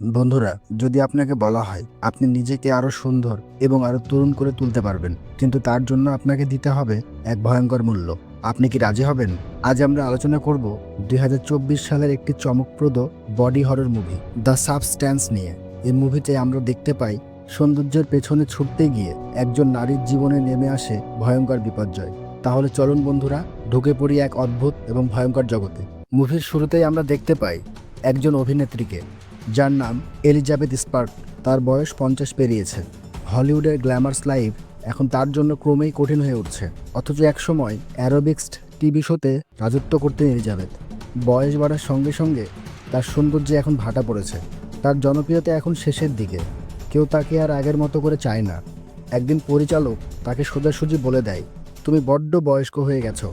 বন্ধুরা, যদি আপনাকে বলা হয়, আপনি নিজেকে আরও সুন্দর এবং আরও তরুণ করে তুলতে পারবেন, কিন্তু তার জন্য আপনাকে দিতে হবে এক ভয়ঙ্কর মূল্য। আপনি কি রাজি হবেন? আজ আমরা আলোচনা করব দু হাজার চব্বিশ সালের একটি চমকপ্রদ body horror movie, the substance নিয়ে। এই মুভিতে আমরা দেখতে পাই, সৌন্দর্যের পেছনে ছুটতে গিয়ে একজন নারীর জীবনে নেমে আসে ভয়ঙ্কর বিপর্যয়। তাহলে চলুন বন্ধুরা, ঢুকে পড়ি এক অদ্ভুত এবং ভয়ঙ্কর জগতে। মুভির শুরুতেই আমরা দেখতে পাই, একজন অভিনেত্রীকে। যার নাম এলিজাবেথ স্পার্ক। তার বয়স পঞ্চাশ পেরিয়েছে। হলিউডের গ্ল্যামার্স লাইফ এখন তার জন্য ক্রমেই কঠিন হয়ে উঠছে। অথচ একসময় অ্যারোবিক্সড টিভি শোতে রাজত্ব করতেন এলিজাবেথ। বয়স বাড়ার সঙ্গে সঙ্গে তার সৌন্দর্যে এখন ভাটা পড়েছে। তার জনপ্রিয়তা এখন শেষের দিকে। কেউ তাকে আর আগের মতো করে চায় না। একদিন পরিচালক তাকে সোজাসুজি বলে দেয়, তুমি বড্ড বয়স্ক হয়ে গেছো।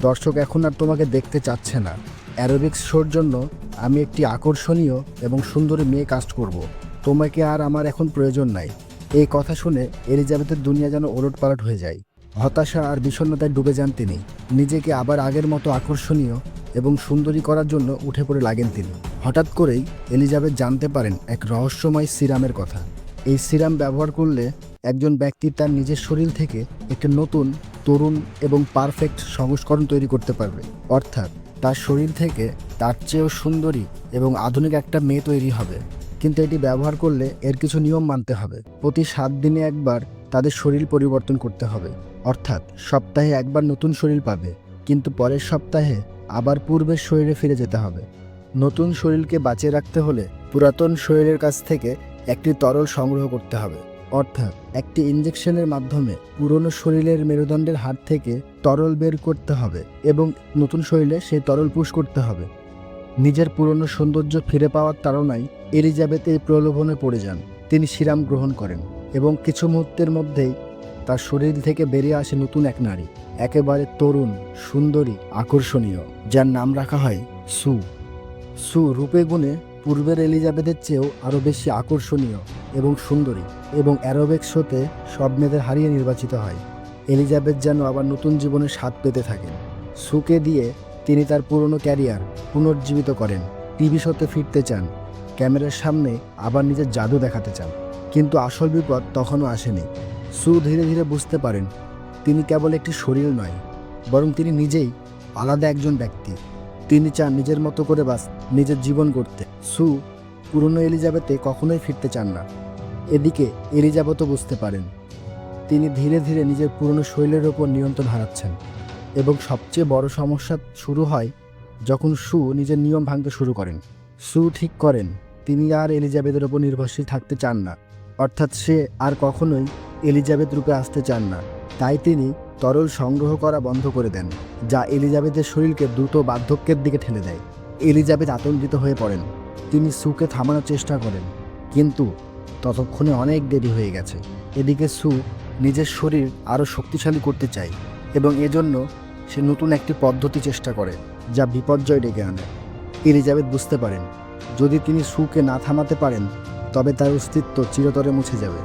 দর্শক এখন আর তোমাকে দেখতে চাচ্ছে না। অ্যারোবিক্স শোর জন্য আমি একটি আকর্ষণীয় এবং সুন্দরী মেয়ে কাস্ট করব। তোমাকে আর আমার এখন প্রয়োজন নাই। এই কথা শুনে এলিজাবেথের দুনিয়া যেন ওলট পালট হয়ে যায়। হতাশা আর বিষণ্ণতায় ডুবে যান তিনি। নিজেকে আবার আগের মতো আকর্ষণীয় এবং সুন্দরী করার জন্য উঠে পড়ে লাগেন তিনি। হঠাৎ করেই এলিজাবেথ জানতে পারেন এক রহস্যময় সিরামের কথা। এই সিরাম ব্যবহার করলে একজন ব্যক্তি তার নিজের শরীর থেকে একটি নতুন, তরুণ এবং পারফেক্ট সংস্করণ তৈরি করতে পারবে। অর্থাৎ তার শরীর থেকে তার চেয়েও সুন্দরী এবং আধুনিক একটা মেয়ে তৈরি হবে। কিন্তু এটি ব্যবহার করলে এর কিছু নিয়ম মানতে হবে। প্রতি সাত দিনে একবার তাদের শরীর পরিবর্তন করতে হবে। অর্থাৎ সপ্তাহে একবার নতুন শরীর পাবে, কিন্তু পরের সপ্তাহে আবার পূর্বের শরীরে ফিরে যেতে হবে। নতুন শরীরকে বাঁচিয়ে রাখতে হলে পুরাতন শরীরের কাছ থেকে একটি তরল সংগ্রহ করতে হবে। অর্থাৎ একটি ইঞ্জেকশনের মাধ্যমে পুরনো শরীরের মেরুদণ্ডের হাত থেকে তরল বের করতে হবে এবং নতুন শরীরে সেই তরল পুশ করতে হবে। নিজের পুরনো সৌন্দর্য ফিরে পাওয়ার তাড়নায় এলিজাবেথ এই প্রলোভনে পড়ে যান। তিনি সিরাম গ্রহণ করেন এবং কিছু মুহূর্তের মধ্যেই তার শরীর থেকে বেরিয়ে আসে নতুন এক নারী, একেবারে তরুণ, সুন্দরী, আকর্ষণীয়, যার নাম রাখা হয় সু। সু রূপে গুণে পূর্বের এলিজাবেথের চেয়েও আরও বেশি আকর্ষণীয়। এবং সুন্দরী এবং অ্যারোবেক্স শোতে সব মেয়েদের হারিয়ে নির্বাচিত হয়। এলিজাবেথ যেন আবার নতুন জীবনের স্বাদ পেতে থাকেন। সুকে দিয়ে তিনি তার পুরনো ক্যারিয়ার পুনর্জীবিত করেন। টিভি শোতে ফিরতে চান। ক্যামেরার সামনে আবার নিজের জাদু দেখাতে চান। কিন্তু আসল বিপদ তখনও আসেনি। সু ধীরে ধীরে বুঝতে পারেন, তিনি কেবল একটি শরীর নয়, বরং তিনি নিজেই আলাদা একজন ব্যক্তি। তিনি চান নিজের মতো করে বাস, নিজের জীবন করতে সু পুরনো এলিজাবেথে কখনোই ফিরতে চান না। এদিকে এলিজাবেথও বুঝতে পারেন, তিনি ধীরে ধীরে নিজের পুরনো শৈলের ওপর নিয়ন্ত্রণ হারাচ্ছেন এবং সবচেয়ে বড় সমস্যা শুরু হয় যখন সু নিজের নিয়ম ভাঙতে শুরু করেন। সু ঠিক করেন, তিনি আর এলিজাবেথের ওপর নির্ভরশীল থাকতে চান না, অর্থাৎ সে আর কখনোই এলিজাবেথ রূপে আসতে চান না। তাই তিনি তরল সংগ্রহ করা বন্ধ করে দেন, যা এলিজাবেথের শরীরকে দ্রুত বার্ধক্যের দিকে ঠেলে দেয়। এলিজাবেথ আতঙ্কিত হয়ে পড়েন। তিনি সুকে থামানোর চেষ্টা করেন, কিন্তু ততক্ষণে অনেক দেরি হয়ে গেছে। এদিকে সু নিজের শরীর আরও শক্তিশালী করতে চায় এবং এজন্য সে নতুন একটি পদ্ধতি চেষ্টা করে, যা বিপর্যয় ডেকে আনে। এলিজাবেথ বুঝতে পারেন, যদি তিনি সুকে না থামাতে পারেন, তবে তার অস্তিত্ব চিরতরে মুছে যাবে।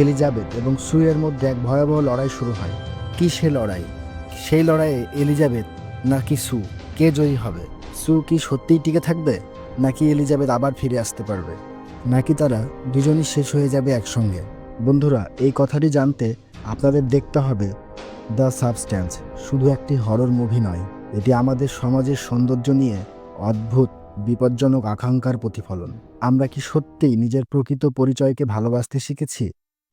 এলিজাবেথ এবং সুয়ের মধ্যে এক ভয়াবহ লড়াই শুরু হয়। কি সে লড়াই? সেই লড়াইয়ে এলিজাবেথ নাকি সু কে জয়ী হবে? সু কি সত্যিই টিকে থাকবে? নাকি এলিজাবেথ আবার ফিরে আসতে পারবে? নাকি তারা দুজনই শেষ হয়ে যাবে একসঙ্গে? বন্ধুরা, এই কথাটি জানতে আপনাদের দেখতে হবে দ্য সাবস্ট্যান্স। শুধু একটি হরর মুভি নয়, এটি আমাদের সমাজের সৌন্দর্য নিয়ে অদ্ভুত, বিপজ্জনক আকাঙ্ক্ষার প্রতিফলন। আমরা কি সত্যিই নিজের প্রকৃত পরিচয়কে ভালোবাসতে শিখেছি?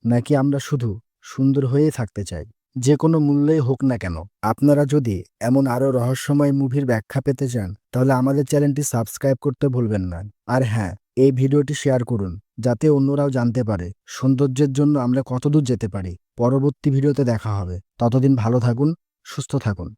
নাকি আমরা শুধু সুন্দর হয়েই থাকতে চাই? যে কোনো মূল্যেই হোক না কেন, আপনারা যদি এমন আরও রহস্যময় মুভির ব্যাখ্যা পেতে চান, তাহলে আমাদের চ্যানেলটি সাবস্ক্রাইব করতে ভুলবেন না। আর হ্যাঁ এই ভিডিওটি শেয়ার করুন, যাতে অন্যরাও জানতে পারে সৌন্দর্যের জন্য আমরা কতদূর যেতে পারি। পরবর্তী ভিডিওতে দেখা হবে। ততদিন ভালো থাকুন, সুস্থ থাকুন।